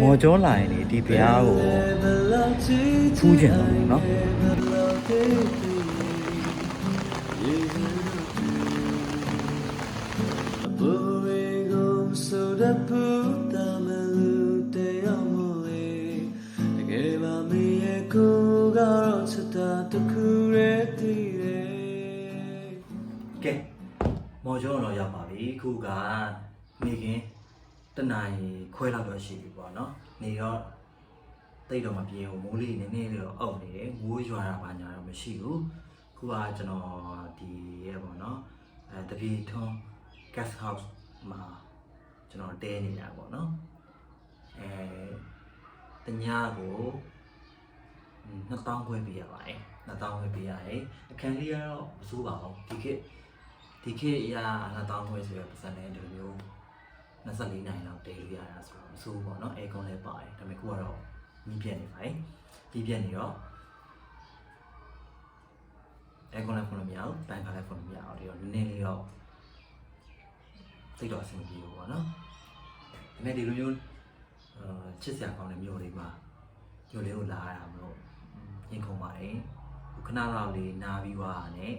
မော်ကျော်လာရင်လေဒီဘုရားကို ဖူးကျင်တော့ဘူးเนาะ ဆိုတဲ့ပူတာမလူတရားမလေးတကယ်ပါမင်းရဲ့ကိုကတော့စတာတစ်ခုရဲ့တည်တယ်ကဲမော်ကျော်တော့ရောက်ပါပြီခုကမိခင်တနာရီခွဲလောက်တော့ရှိပြီပေါ့နော်နေတော့တိတ်တော့မပြေဘူးမိုးလေးနည်းနည်းလေးတော့အုပ်နေတယ်မိုးရွာတာဘာညာတော့မရှိဘူးခုကကျွန်တော်ဒီရဲ့ပေါ့နော်အဲတပီထွန်း guest house မှာ ကျွန်တော်တဲနေတာပေါ့နော်အဲတညကို2000ခွဲပေးရပါတယ်2000ခွဲပေးရတယ်အခန်းလေးကတော့မစိုးပါဘူးဒီခေတ်ဒီခေတ်အရာ2000ခွဲဆိုရပတ်စံနဲ့ဒီလိုမျိုး24နိုင်လောက်တဲလို့ရတာဆိုတော့မစိုးဘူးပေါ့နော်အဲကွန်လည်းပါတယ်ဒါပေမဲ့ခုကတော့မီးပြတ်နေပါတယ်ဒီပြတ်နေတော့အဲကွန်လည်းဖွင့်လို့မရဘူးဘန်ကလည်းဖွင့်လို့မရအောင်ဒီတော့နည်းနည်းလေးတော့စိတ်တော့အဆင်မပြေဘူးပေါ့နော် ဒါပေမဲ့ဒီလိုမျိုးအာချစ်စရာကောင်းတဲ့မျိုးလေးမှာမျိုးလေးကိုလာရတာမလို့ရင်ခုန်ပါတယ်ခဏလောက်လေးနားပြီးွားနဲ့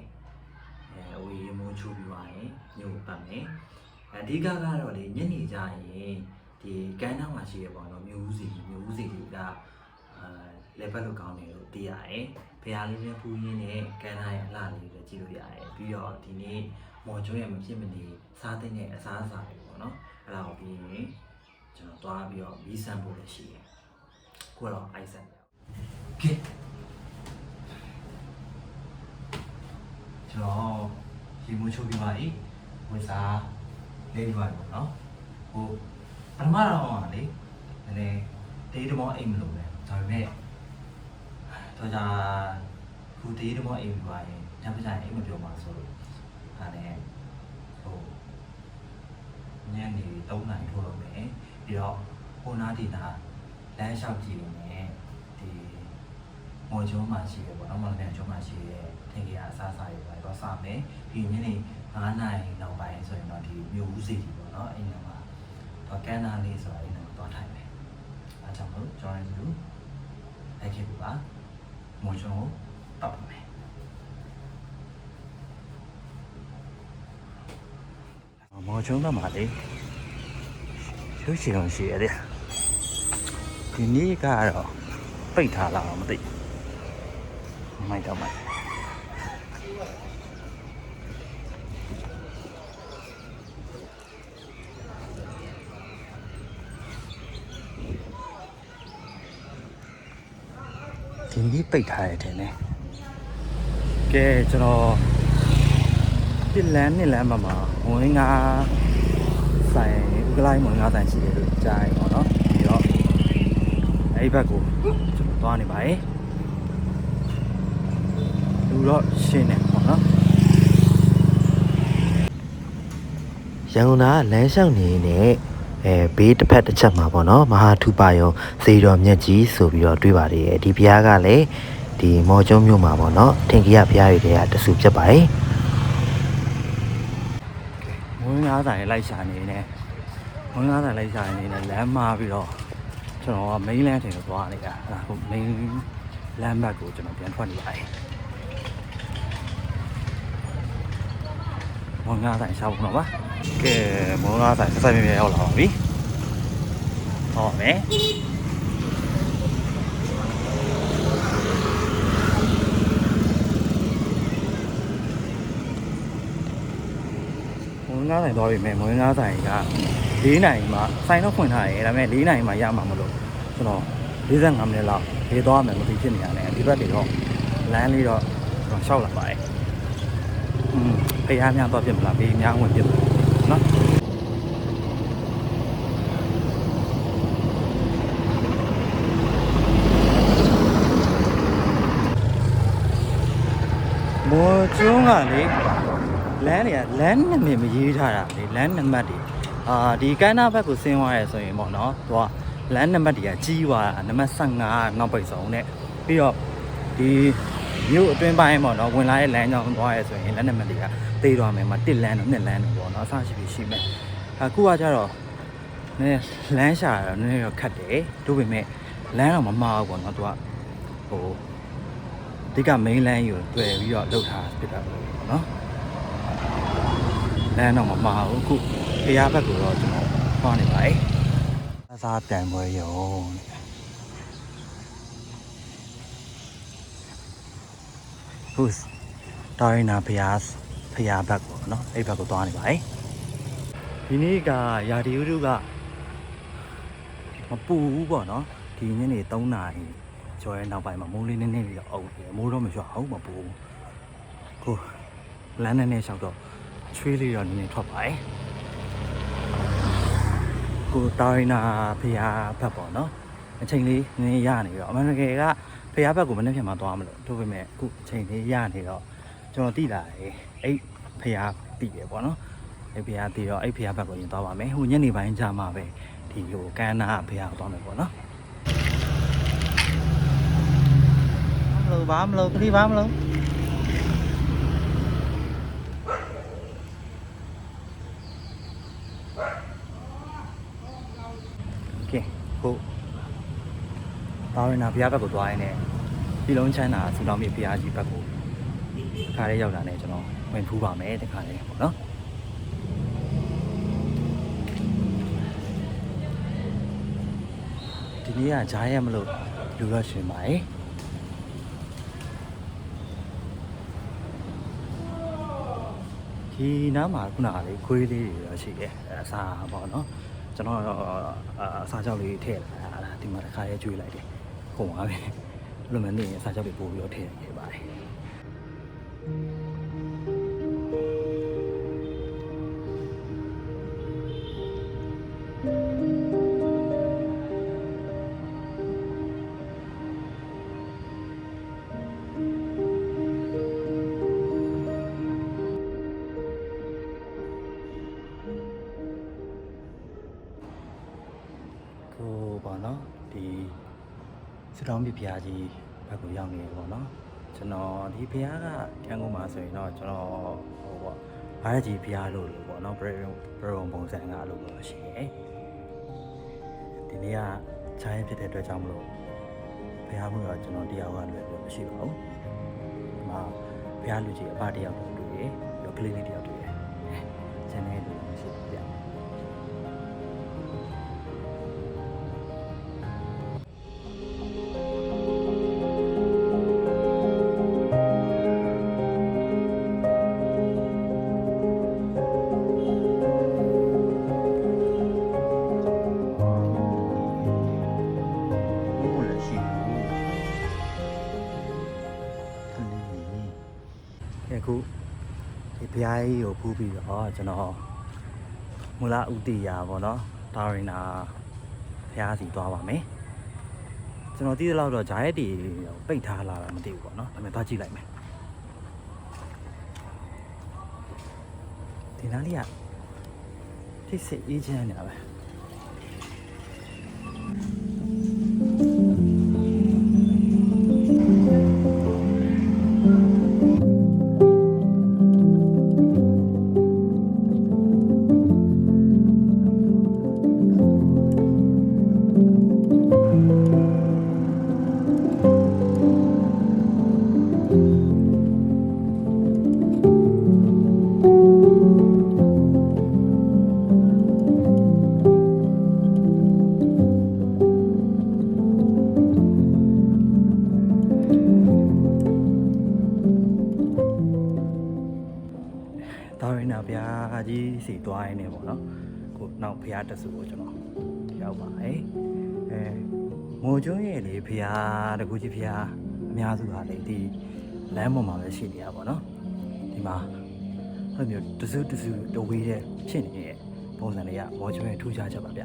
အဲအဝေးရေမိုးချိုးပြီးွားရင်မျိုးကိုပတ်မယ်အဓိကကတော့လေညနေကြရင်ဒီကမ်းနားမှာရှိရပေါ့နော်မျိုးဦးစီမျိုးဦးစီတွေကအာလေပတ်လို့ကောင်းတယ်လို့သိရတယ်ဖះလေးနဲ့ဖူးရင်းနဲ့ကမ်းနားရဲ့အလှလေးတွေကြည့်လို့ရတယ်ပြီးတော့ဒီနေ့မော်ကျွန်းရဲ့မဖြစ်မနေစားတဲ့အစားအစာတွေပေါ့နော်အဲ့ဒါကိုပြီးရင် ကျွန်တော်သွားပြီးတော့မီးစမ်းဖို့လည်းရှိတယ်ခုကတော့အိုက်ဆန်ကဲကျွန်တော်ရေမွေးချိုးပြီးပါပြီဝေစားလေးပြီးပါပြီပေါ့နော်ဟိုပထမတော့ကလေနည်းနည်းတေးတမောအိမ်မလို့ပဲဒါပေမဲ့တော့じゃခုတေးတမောအိမ်ပြီးပါရင်ညပကြရင်အိမ်မပြောပါဆိုလို့အဲ့ဒါနဲ့ဟိုညနေ3နာရီထိုးလို့မယ် ပြီးတော့ဟိုနာဒီနာလမ်းလျှောက်ကြည့်လို့မယ်ဒီမော်ကျုံးမှာရှိရပေါ့နော်မော်လမြိုင်ကျုံးမှာရှိရထင်ကြီးအစားအစာတွေပဲတော့စမယ်ပြီးညနေ9နာရီနောက်ပိုင်းဆိုရင်တော့ဒီမြို့ဦးစီတီပေါ့နော်အိမ်ထဲမှာတော့ကန်နာလေးဆိုတာအိမ်ထဲမှာတော့ထိုင်မယ်အားကြောင့်လို့ကျွန်တော်တို့လိုက်ခဲ့ပါမော်ကျုံးကိုတောက်ပါမယ်မော်ချုံးတော့မှာလေ ရုပ်ရှင်အောင်ရှိရတယ်ဒီနေ့ကတော့ပိတ်ထားလာတော့မသိဘူးမိုက်တော့မိုက်ဒီနေ့ပိတ်ထားရတယ်နဲ့ကဲကျွန်တော်တစ်လမ်းနှစ်လမ်းမှာမှာဝင်ငါ ဆိုင်ဥကလိုင်းဝင်ငါဆိုင်ရှိတယ်လို့ကြားရပါတော့ပြီးတော့အဲ့ဒီဘက်ကိုကျွန်တော်သွားနေပါတယ်လူတော့ရှင်းနေပေါ့နော်ရန်ကုန်သားလမ်းလျှောက်နေနေအဲဘေးတစ်ဖက်တစ်ချက်မှာပေါ့နော်မဟာထူပါယုံဇေတော်မြတ်ကြီးဆိုပြီးတော့တွေးပါတယ်ဒီဘုရားကလည်းဒီမော်ကျုံးမြို့မှာပေါ့နော်ထင်ကြီးရဘုရားတွေတည်းကတဆူဖြစ်ပါတယ်ဝင်ငါဆိုင်လိုက်ရှာနေနေ ဝင်ငါဆိုင်လိုက်ရှာနေနေလမ်းမှာပြီးတော့ကျွန်တော်က main land ထင်လို့သွားနေတာအဲ့ဒါကို main land ဘက်ကိုကျွန်တော်ပြန်ထွက်နေပါတယ်မောင်ငါဆိုင်ရှာဖို့တော့ပါကဲမောင်ငါဆိုင်ဆက်ဆက်မြဲမြဲရောက်လာပါပြီဟောမယ်မောင်ငါဆိုင်သွားပြီမယ်မောင်ငါဆိုင်က ၄နိုင်မှဆိုင်တော့ဖွင့်ထားတယ်ဒါပေမဲ့၄နိုင်မှရမှာမလို့ကျွန်တော်45မိနစ်လောက်လေးသွားမယ်မသိဖြစ်နေရတယ်ဒီဘက်တွေတော့လမ်းလေးတော့ကျွန်တော်ရှောက်လာပါတယ် อืมพยายามများတော့ဖြစ်မလားဘေးများဝင်ဖြစ်မလားเนาะမော်ကျွန်းကလေလမ်းတွေကလမ်းနံပါတ်မရေးထားတာလေလမ်းနံပါတ်တွေ အာဒီကမ်းနားဘက်ကိုဆင်းသွားရဲဆိုရင်ပေါ့နော်သူကလမ်းနံပါတ်တွေကကြီးသွားတာနံပါတ်15နောက်ပိတ်ဆုံးနဲ့ပြီးတော့ဒီမြို့အတွင်းပိုင်းပေါ့နော်ဝင်လာတဲ့လမ်းကြောင်းသွားရဲဆိုရင်လမ်းနံပါတ်တွေကတေးသွားမယ်မှာ1လမ်းတော့2လမ်းတော့ပေါ့နော်အဆရှိပြီရှိမယ်အခုကကြတော့နည်းလမ်းရှာတော့နည်းနည်းတော့ခက်တယ်တို့ပေမဲ့လမ်းတော့မမှားဘူးပေါ့နော်သူကဟိုဒီက main လမ်းယူတွေ့ပြီးတော့လောက်ထားဖြစ်တာပေါ့နော် လမ်းတော့မမှားဘူးအခုဖရားဘက်ကိုတော့ကျွန်တော်သွားနေပါ යි အစားတန်ပွဲရုံဟုတ်တော်ရင်နာဖရားဖရားဘက်ကိုเนาะအဲ့ဘက်ကိုသွားနေပါ යි ဒီနေ့ကရာဒီဥတုကမပူဘူးပေါ့နော်ဒီညနေ3နာရီကျော်ရဲ့နောက်ပိုင်းမှာမိုးလေးနည်းနည်းလေးတော့အုပ်တယ်မိုးတော့မရွာဟုတ်မပူဘူးကိုလမ်းနဲ့နဲ့လျှောက်တော့ ချွေးလေးတော့နည်းနည်းထွက်ပါတယ်ကိုတာရီနာဖျားဘက်ပေါ့နော်အချိန်လေးနည်းနည်းရနေတော့အမှန်တကယ်ကဖျားဘက်ကိုမနေ့ပြန်မှသွားမလို့တို့ပေမဲ့အခုအချိန်လေးရနေတော့ကျွန်တော်တိလာတယ်အဲ့ဖျားတိတယ်ပေါ့နော်အဲ့ဖျားတိတော့အဲ့ဖျားဘက်ကိုရင်သွားပါမယ်ဟိုညနေပိုင်းကြာမှပဲဒီဟိုကန်းနာဖျားကိုသွားမယ်ပေါ့နော်မလို့ဘာမလို့ခရီးဘာမလို့ ဟုတ်ဘာဝင်နာဘုရားဘက်ကိုသွားရင်းနဲ့ပြည်လုံးချမ်းသာစူတောင်းမြေဘုရားကြီးဘက်ကိုခါလေးရောက်တာနဲ့ကျွန်တော်ဝင်ဖူးပါမယ်တခါလေးပေါ့နော်ဒီနေ့ကဂျားရက်မလို့လူတော့ရှင်ပါရဲ့ဒီနားမှာခုနကလေခွေးလေးတွေတော့ရှိတယ်အဲအစားပေါ့နော် ကျွန်တော်တော့အစားကြောက်လေးထည့်လာတာဒီမှာတစ်ခါရဲကျွေးလိုက်တယ်ခုံသွားပြီလိုမျိုးနေရင်အစားကြောက်လေးပို့ပြီးတော့ထည့်ခဲ့ပါတယ် တောင်းပြဖျားကြီးဘက်ကိုရောက်နေတယ်ပေါ့နော်ကျွန်တော်ဒီဖျားကရန်ကုန်မှာဆိုရင်တော့ကျွန်တော်ဟိုပေါ့ဘားကြီးဖျားလို့လို့ပေါ့နော်ပရုံပရုံပုံစံကလို့ပေါ့ရှိတယ်ဒီနေ့ကခြားရင်ဖြစ်တဲ့အတွက်ကြောင့်မလို့ဖျားမှုတော့ကျွန်တော်တရားကလွယ်လို့မရှိပါဘူးဒီမှာဖျားလူကြီးအပတယောက်တော့တွေ့ရပြီးတော့ကလေးလေးတယောက်တွေ့ရကျန်တဲ့ ရားကြီးကိုဖူးပြီးတော့ကျွန်တော်မူလဥတီယာပေါ့နော်တာရင်နာဘုရားစီသွားပါမယ်ကျွန်တော်သိသလောက်တော့ဂျာရက်တီပိတ်ထားလာတာမသိဘူးပေါ့နော်ဒါပေမဲ့သွားကြည့်လိုက်မယ်ဒီနားလေးကထိတ်စိတ်အေးချမ်းနေတာပဲ နောက်ဘုရားတဆူကိုကျွန်တော်ရောက်ပါတယ်အဲမော်ကျွန်းရဲ့လေဘုရားတကူကြီးဘုရားအများစုဟာလေဒီလမ်းပေါ်မှာပဲရှိနေရပါတော့ဒီမှာအဲ့လိုမျိုးတစုတစုတဝေးတဲ့ဖြစ်နေတဲ့ပုံစံတွေကမော်ကျွန်းရဲ့ထူးခြားချက်ပါဗျဒ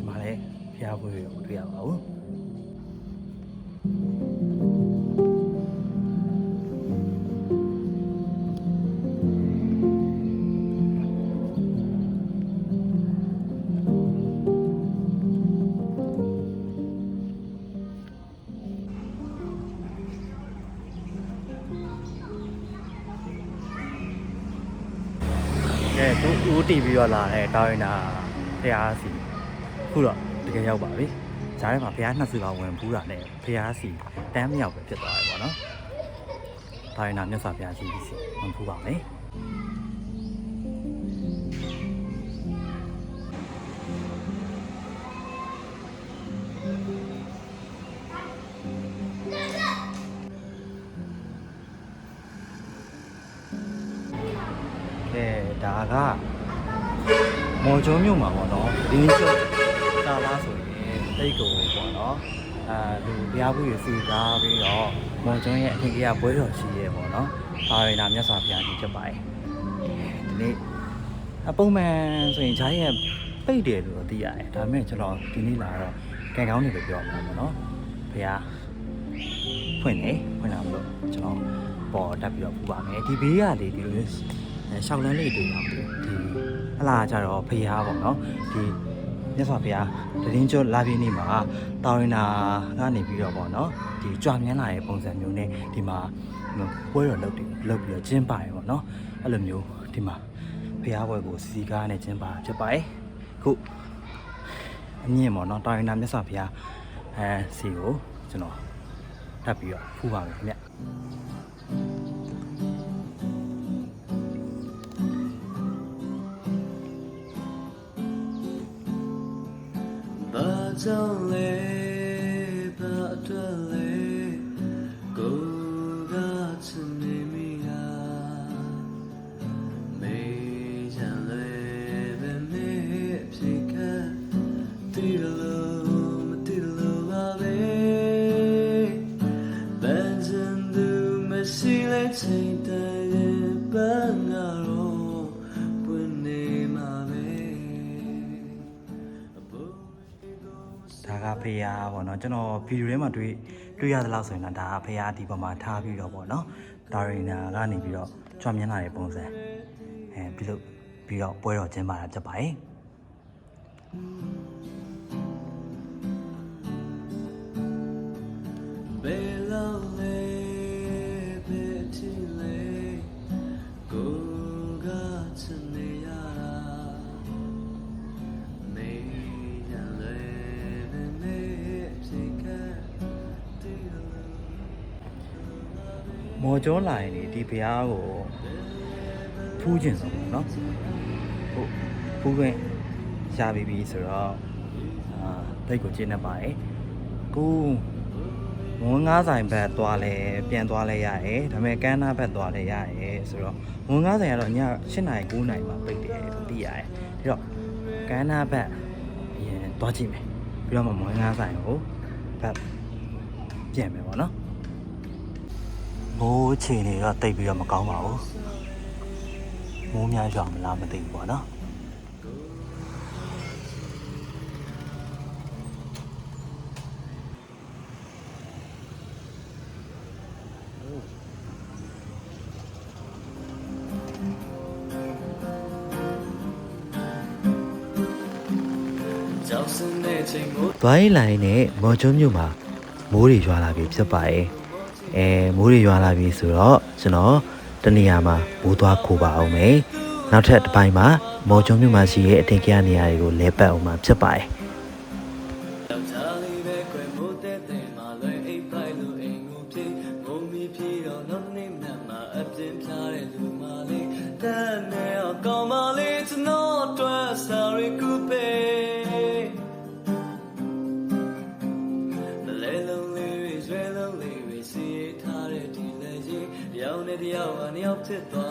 ီမှာလေဘုရားဘွေကိုတွေ့ရပါဘူး ပြီးတော့လာတဲ့တောင်းရင်တာဖះစီခုတော့တကယ်ရောက်ပါပြီဈာထဲမှာဖះနှစ်စုပါဝင်ဘူးတာနဲ့ဖះစီတမ်းမရောက်ပဲဖြစ်သွားတယ်ပေါ့နော်တောင်းရင်တာမြတ်စွာဘုရားကြီးစီဝင်ဖူးပါမယ်ကဲဒါက မော်ကျော်မြို့မှာပေါ့နော်ဒီနေ့ကျတာလားဆိုရင်တိတ်ကိုပေါ့နော်အာလူတရားဘူးရစီကားပြီးတော့မော်ကျော်ရဲ့အထင်ကြီးကပွဲတော်ရှိရဲပေါ့နော်ပါရနာမြတ်စွာဘုရားကြီးဖြစ်ပါတယ်ဒီနေ့အပုံမှန်ဆိုရင်ဂျားရဲ့ပိတ်တယ်လို့တော့သိရတယ်ဒါပေမဲ့ကျွန်တော်ဒီနေ့လာတော့ကံကောင်းနေပဲပြောမှာပေါ့နော်ဘုရားဖွင့်နေဖွင့်လာမလို့ကျွန်တော်ပေါ်တက်ပြီးတော့ပူပါမယ်ဒီဘေးကလေဒီလိုမျိုးအဲရှောက်လန်းလေးတွေ့ရအောင်ဒီ အလားကြတော့ဖရားပေါ့နော်ဒီမြတ်စွာဘုရားတရင်ကျော်လာပြည့်နေ့မှာတာရင်နာကနေပြီးတော့ပေါ့နော်ဒီကြွမြန်းလာတဲ့ပုံစံမျိုးနဲ့ဒီမှာပွဲတော်လုပ်တယ်လုပ်ပြီးတော့ကျင်းပါရပေါ့နော်အဲ့လိုမျိုးဒီမှာဖရားပွဲကိုစီကားနဲ့ကျင်းပါဖြစ်ပါတယ်ခုအမြင့်ပေါ့နော်တာရင်နာမြတ်စွာဘုရားအဲစီကိုကျွန်တော်တက်ပြီးတော့ဖူးပါမယ်ခင်ဗျ ကြောင့်လဲဘာအတွက်လဲ ဒါကဖေယားပေါ့နော်ကျွန်တော်ဗီဒီယိုထဲမှာတွေ့တွေ့ရသလောက်ဆိုရင်တော့ဒါကဖေယားဒီပေါ်မှာထားပြီးတော့ပေါ့နော်ဒါရီနာကနေပြီးတော့ကြွမြင်လာတဲ့ပုံစံအဲပြီးလို့ပြီးတော့ပွဲတော်ကျင်းပါတာဖြစ်ပါတယ်ဘယ်လောက်လဲ မော်ကျော်လာရင်ဒီဒီဖေယားကိုဖူးကျင်ဆုံးပေါ့နော်ဟုတ်ဖူးခွင့်ရပြီပြီဆိုတော့အာတိတ်ကိုကျင်းနေပါတယ်ကိုမွန်းငါးဆိုင်ဘက်သွားလဲပြန်သွားလဲရတယ်ဒါပေမဲ့ကန်းနာဘက်သွားလဲရတယ်ဆိုတော့မွန်းငါးဆိုင်ကတော့ည8နာရီ9နာရီမှာပိတ်တယ်လို့သိရတယ်ဒါတော့ကန်းနာဘက်အရင်သွားကြည့်မယ်ပြီးတော့မှမွန်းငါးဆိုင်ကိုဘက်ပြန်မယ်ပေါ့နော် မိုးချင်နေတော့တိတ်ပြီးတော့မကောင်းပါဘူးမိုးများရွာမလားမသိဘူးပေါ့နော်။ကြောက်စင်တဲ့ချိန်ကို။သွားရင်လိုင်းနဲ့မော်ကျွန်းမြို့မှာမိုးတွေရွာလာပြီဖြစ်ပါတယ်။ အဲမိုးတွေရွာလာပြီဆိုတော့ကျွန်တော်တနေရာမှာမိုးသွားခိုးပါအောင်မယ်။နောက်ထပ်တစ်ပိုင်းမှာမော်ကျွန်းမြို့မှာရှိရဲ့အထင်ကြီးနေရာတွေကိုလဲပတ်အောင်မှာဖြစ်ပါတယ်။ယော အနေ